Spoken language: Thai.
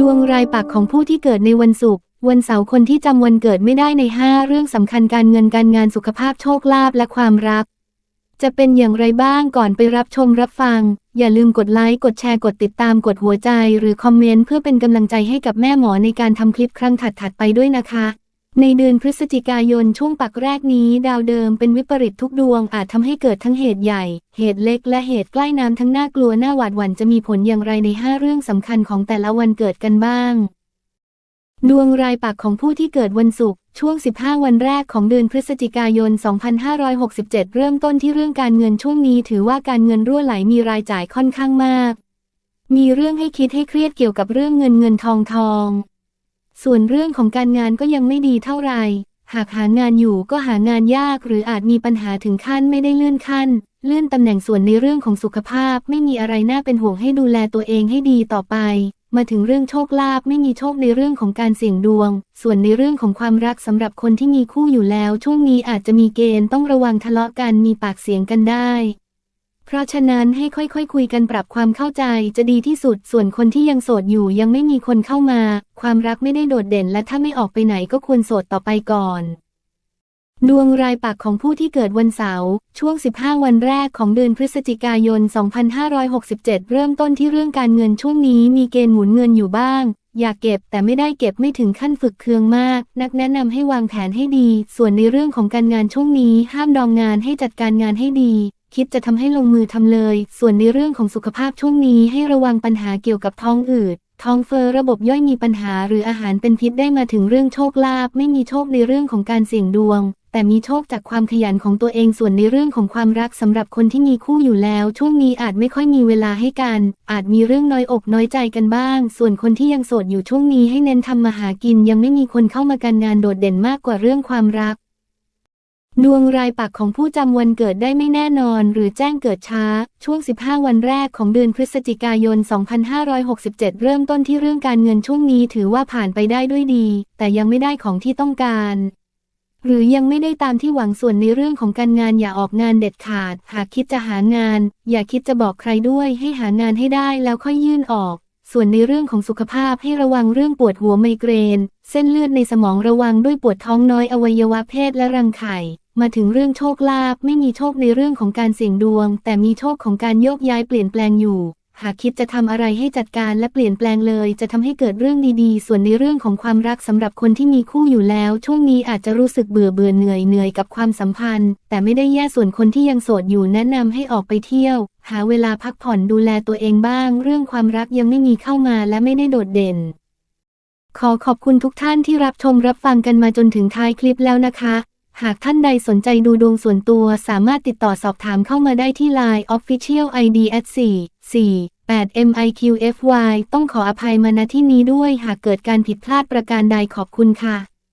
ดวงรายปักของผู้ที่เกิดในวันศุกร์ วันเสาร์คนที่จำวันเกิดไม่ได้ใน 5 เรื่องสำคัญการเงินการงานสุขภาพโชคลาภและความรัก จะเป็นอย่างไรบ้างก่อนไปรับชมรับฟัง อย่าลืมกดไลค์กดแชร์กดติดตามกดหัวใจ หรือคอมเมนต์เพื่อเป็นกำลังใจให้กับแม่หมอในการทำคลิปครั้งถัดๆไปด้วยนะคะ ในเดือนพฤศจิกายนช่วงปักแรกนี้ดาวเดิมเป็นวิปริตทุกดวงอาจทำให้เกิดทั้งเหตุใหญ่ เหตุเล็กและเหตุใกล้น้ำทั้งน่ากลัวน่าหวาดหวั่นจะมีผลอย่างไรใน 5 เรื่องสำคัญของแต่ละวันเกิดกันบ้าง ดวงรายปักของผู้ที่เกิดวันศุกร์ช่วง 15 วันแรกของเดือนพฤศจิกายน 2567 เริ่มต้นที่เรื่องการเงินช่วงนี้ถือว่าการเงินรั่วไหลมีรายจ่ายค่อนข้างมาก มีเรื่องให้คิดให้เครียดเกี่ยวกับเรื่องเงินเงินทองทอง ส่วนเรื่องของการงานก็ยังไม่ดีเท่าไหร่ หากหางานอยู่ก็หางานยาก หรืออาจมีปัญหาถึงขั้นไม่ได้เลื่อนขั้น เลื่อนตำแหน่งส่วนในเรื่องของสุขภาพ ไม่มีอะไรน่าเป็นห่วงให้ดูแลตัวเองให้ดีต่อไป มาถึงเรื่องโชคลาภไม่มีโชคในเรื่องของการเสี่ยงดวง ส่วนในเรื่องของความรักสำหรับคนที่มีคู่อยู่แล้ว ช่วงนี้อาจจะมีเกณฑ์ต้องระวังทะเลาะกันมีปากเสียงกันได้ เพราะฉะนั้นให้ค่อยๆคคุยกันปรับความเข้าใจจะดีที่สุด ส่วนคนที่ยังโสดอยู่ยังไม่มีคนเข้ามา ความรักไม่ได้โดดเด่นและถ้าไม่ออกไปไหนก็ควรโสดต่อไปก่อน ดวงรายปักของผู้ที่เกิดวันเสาร์ช่วง 15 วันแรกของเดือนพฤศจิกายน 2567 เริ่มต้นที่เรื่องการเงินช่วงนี้มีเกณฑ์หมุนเงินอยู่บ้างอยากเก็บแต่ไม่ได้เก็บไม่ถึงขั้นฝึกเคืองมาก นักแนะนำให้วางแผนให้ดี ส่วนในเรื่องของการงานช่วงนี้ ห้ามดองงานให้จัดการงานให้ดี คิดจะทำให้ลงมือทำเลย ส่วนในเรื่องของสุขภาพช่วงนี้ให้ระวังปัญหาเกี่ยวกับท้องอืด ท้องเฟอ้อระบบย่อยมีปัญหาหรืออาหารเป็นพิษได้มาถึงเรื่องโชคลาภไม่มีโชคในเรื่องของการเสี่ยงดวง แต่มีโชคจากความขยันของตัวเองส่วนในเรื่องของความรักสำหรับคนที่มีคู่อยู่แล้ว ช่วงนี้อาจไม่ค่อยมีเวลาให้กัน อาจมีเรื่องน้อยอกน้อยใจกันบ้าง ส่วนคนที่ยังโสดอยู่ช่วงนี้ให้เน้นทำมาหากินยังไม่มีคนเข้ามาการงานโดดเด่นมากกว่าเรื่องความรัก ดวงรายปักของผู้จำวันเกิดได้ไม่แน่นอน หรือแจ้งเกิดช้า ช่วง 15 วันแรกของเดือนพฤศจิกายน 2567 เริ่มต้นที่เรื่องการเงินช่วงนี้ถือว่าผ่านไปได้ด้วยดี แต่ยังไม่ได้ของที่ต้องการ หรือยังไม่ได้ตามที่หวังส่วนในเรื่องของการงานอย่าออกงานเด็ดขาด หากคิดจะหางาน อย่าคิดจะบอกใครด้วยให้หางานให้ได้แล้วค่อยยื่นออก ส่วนในเรื่องของสุขภาพให้ระวังเรื่องปวดหัวไมเกรน เส้นเลือดในสมองระวังด้วยปวดท้องน้อยอวัยวะเพศและรังไข่ มาถึงเรื่องโชคลาภไม่มีโชคในเรื่องของการเสี่ยงดวง แต่มีโชคของการโยกย้ายเปลี่ยนแปลงอยู่ หากคิดจะทำอะไรให้จัดการและเปลี่ยนแปลงเลย จะทำให้เกิดเรื่องดีๆ ส่วนในเรื่องของความรักสำหรับคนที่มีคู่อยู่แล้ว ช่วงนี้อาจจะรู้สึกเบื่อเบื่อเหนื่อยเหนื่อยกับความสัมพันธ์ แต่ไม่ได้แย่ส่วนคนที่ยังโสดอยู่แนะนำให้ออกไปเที่ยว หาเวลาพักผ่อนดูแลตัวเองบ้าง เรื่องความรักยังไม่มีเข้ามาและไม่ได้โดดเด่นขอขอบคุณทุกท่านที่รับชมรับฟังกันมาจนถึงท้ายคลิปแล้วนะคะ หากท่านใดสนใจดูดวงส่วนตัวสามารถติดต่อสอบถามเข้ามาได้ที่ Line Official ID at 4 4 8 MIQFY ต้องขออภัยมาณที่นี้ด้วยหากเกิดการผิดพลาดประการใดขอบคุณค่ะ